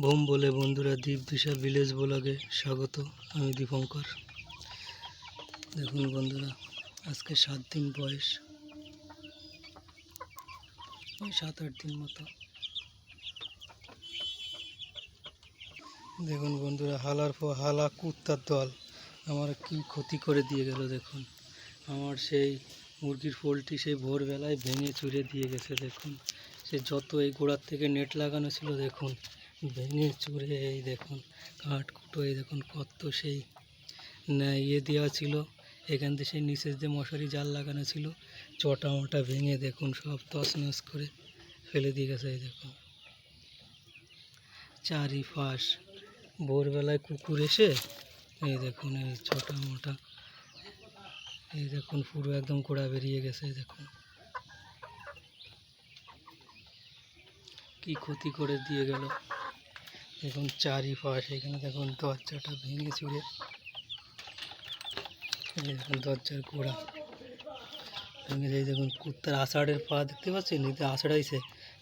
Bomb বলে বন্ধুরা দ্বীপ দিশা ভিলেজ ব্লগে স্বাগত, আমি দীপঙ্কর। দেখুন বন্ধুরা, আজকে সাত দিন বয়স। ওই সাত আট দিন মতো। দেখুন বন্ধুরা, হালার পর হালা কুত্তার দল। আমার কি ক্ষতি করে দিয়ে গেল দেখুন। আমার সেই মুরগির পোলট্রি সেই ভোরবেলায় ভেঙে চুরে দিয়ে গেছে দেখুন। সে যত এই গোড়ার থেকে নেট লাগানো ছিল দেখুন। ভেঙে চুরে, এই দেখুন, কাঠ কুটো, এই দেখুন কত সেই ইয়ে দেওয়া ছিল। এখান থেকে সেই নিচের যে মশারি, জাল লাগানো ছিল, চটা মটা ভেঙে দেখুন সব তছনছ করে ফেলে দিয়ে গেছে, এই দেখুন। চারিপাশ, ভোরবেলায় কুকুর এসে, এই দেখুন, এই ছোটা মোটা, এই দেখুন, পুরো একদম গোড়া বেরিয়ে গেছে দেখুন। কি ক্ষতি করে দিয়ে গেল। দেখুন চারিপাশ এখানে দেখুন, দরজাটা ভেঙে চুড়ে। দেখুন, দরজার গোড়া। ভেঙে এই দেখুন, কুত্তার আষাঢ়ের পা দেখতে পাচ্ছেন? যে আষাঢ়াইছে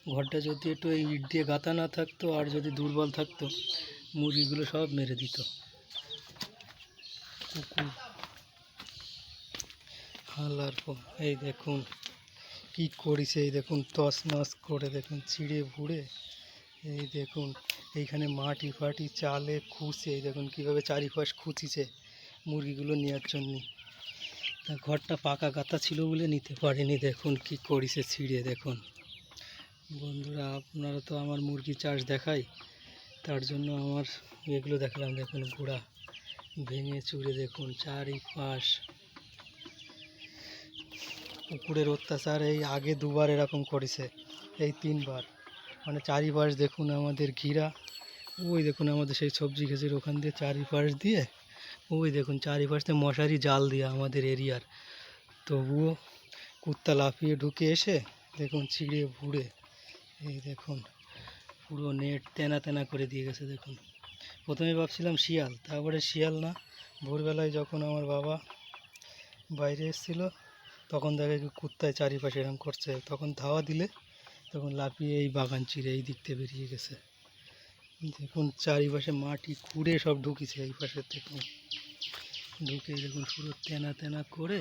ঘরটা যদি একটু এই ইট দিয়ে গাঁথা না থাকতো আর যদি দুর্বল থাকতো, মুরগিগুলো সব মেরে দিত। কুকুর। হালার পর এই দেখুন, কি করেছে? এই দেখুন তস নস করে দেখুন ছিঁড়ে ভুড়ে এই দেখুন, এইখানে মাটি ফাটি, চালে এই দেখুন কীভাবে চারিপাশ খুঁচিছে মুরগিগুলো নেওয়ার জন্য। তা ঘরটা পাকা গাঁথা ছিল বলে নিতে পারেনি, দেখুন কি করিছে ছিঁড়ে, দেখুন। বন্ধুরা, আপনারা তো আমার মুরগি চাষ দেখাই, তার জন্য আমার এগুলো দেখালাম, দেখুন গোড়া ভেঙে চুরে দেখুন চারিপাশ। কুকুরের অত্যাচার এই আগে দুবার এরকম করেছে, এই তিনবার। মানে চারিপাশ দেখুন আমাদের ঘিরা, ওই দেখুন আমাদের সেই সবজি গাছের ওখান দিয়ে চারিপাশ দিয়ে, ওই দেখুন চারিপাশ মশারি জাল দিয়ে আমাদের এরিয়ার। তবুও কুত্তা লাফিয়ে ঢুকে এসে দেখুন ছিঁড়ে ভুড়ে, এই দেখুন পুরো নেট তেনা তেনা করে দিয়ে গেছে দেখুন। প্রথমে ভাবছিলাম শিয়াল, তারপরে শিয়াল না। ভোরবেলায় যখন আমার বাবা বাইরে এসেছিল, তখন দেখে কুত্তায় চারিপাশে এরকম করছে, তখন ধাওয়া দিলে তখন লাফিয়ে এই বাগান চিরে এই দিকতে বেরিয়ে গেছে। দেখুন চারিপাশে মাটি খুঁড়ে সব ঢুকিছে এই পাশের থেকে ঢুকে দেখুন পুরো তেনা তেনা করে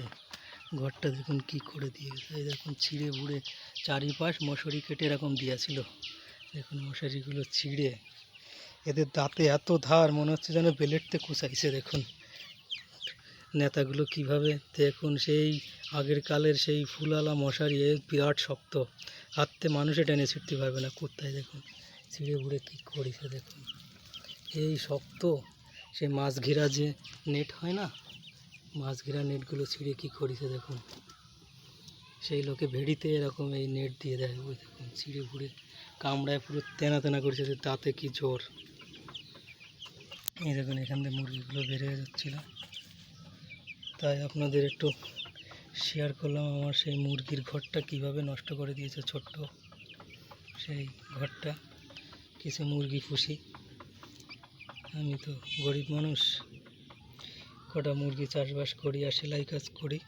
ঘরটা দেখুন কি করে দিয়ে গেছে এই দেখুন ছিঁড়ে বুড়ে চারিপাশ মশারি কেটে এরকম দিয়েছিল। দেখুন মশারিগুলো ছিঁড়ে। এদের দাঁতে এত ধার, মনে হচ্ছে যেন বেলেটতে কুচাইছে, দেখুন। নেতাগুলো কীভাবে? দেখুন, সেই আগের কালের সেই ফুলালা মশারি বিরাট শক্ত। হাতে মানুষে টেনে ছিটতে পারবে না। কোথায় দেখুন? ছিঁড়ে বুড়ে কী করেছে দেখুন? এই শক্ত, সে মাছ ঘেরা যে নেট হয় না? মাছ ঘেরা নেটগুলো ছিঁড়ে কী করেছে দেখুন? সেই লোকে ভেড়িতে এরকম এই নেট দিয়ে দেয়। ওই দেখুন, ছিঁড়ে ঘুরে কামড়ায় পুরো তেনা তেনা করেছে যে তাতে কি জোর এই দেখুন, এখান থেকে মুরগিগুলো বেড়ে যাচ্ছিল। তাই আপনাদের একটু শেয়ার করলাম আমার সেই মুরগির ঘরটা কীভাবে নষ্ট করে দিয়েছে ছোট্ট সেই ঘরটা। কিছু মুরগি পুষি। আমি তো গরিব মানুষ। কটা মুরগি চাষবাস করি আর সেলাই কাজ করি।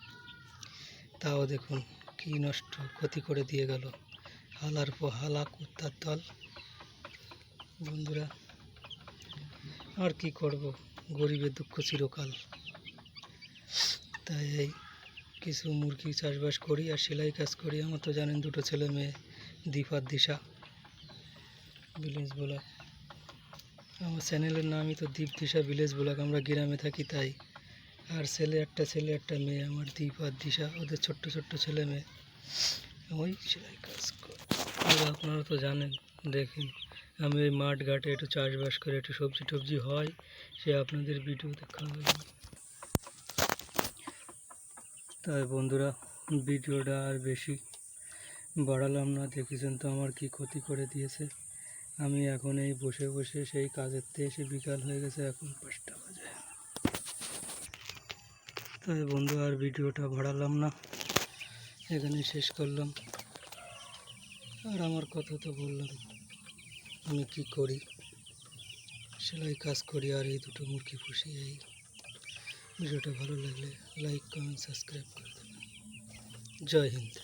তাও দেখুন কি নষ্ট ক্ষতি করে দিয়ে গেল। হালার পর হালা, কুত্তার দল। বন্ধুরা, আর কি করব? গরিবের দুঃখ চিরকাল। তাই এই কিছু মুরগি চাষবাস করি আর সেলাই কাজ করি। আমার তো জানেন দুটো ছেলে মেয়ে, দীপ আর দিশা। ভিলেজ ব্লক আমার চ্যানেলের নামই তো দীপ দিশা ভিলেজ ব্লক আমরা গ্রামে থাকি তাই। আর ছেলে একটা ছেলে একটা মেয়ে, আমার দীপ আর দিশা, ওদের ছোট্ট ছোট্ট ছেলে মেয়ে। ওই সেলাই কাজ করে। আপনারা তো জানেন, দেখেন, আমি ওই মাঠ ঘাটে একটু চাষবাস করে একটু সবজি টবজি হয়, সে আপনাদের ভিডিও হবে তাই বন্ধুরা, ভিডিওটা আর বেশি বাড়ালাম না, দেখেছেন তো আমার কি ক্ষতি করে দিয়েছে। আমি এখন এই বসে বসে সেই কাজের এসে বিকাল হয়ে গেছে, এখন পাঁচটা বাজে। তাই বন্ধু, আর ভিডিওটা বাড়ালাম না, এখানে শেষ করলাম। আর আমার কথা তো বললাম, আমি কি করি? সেলাই কাজ করি আর এই দুটো মুরগি পুষি, এই ভিডিওটা ভালো লাগলে লাইক কমেন্ট সাবস্ক্রাইব করে দেবেন জয় হিন্দ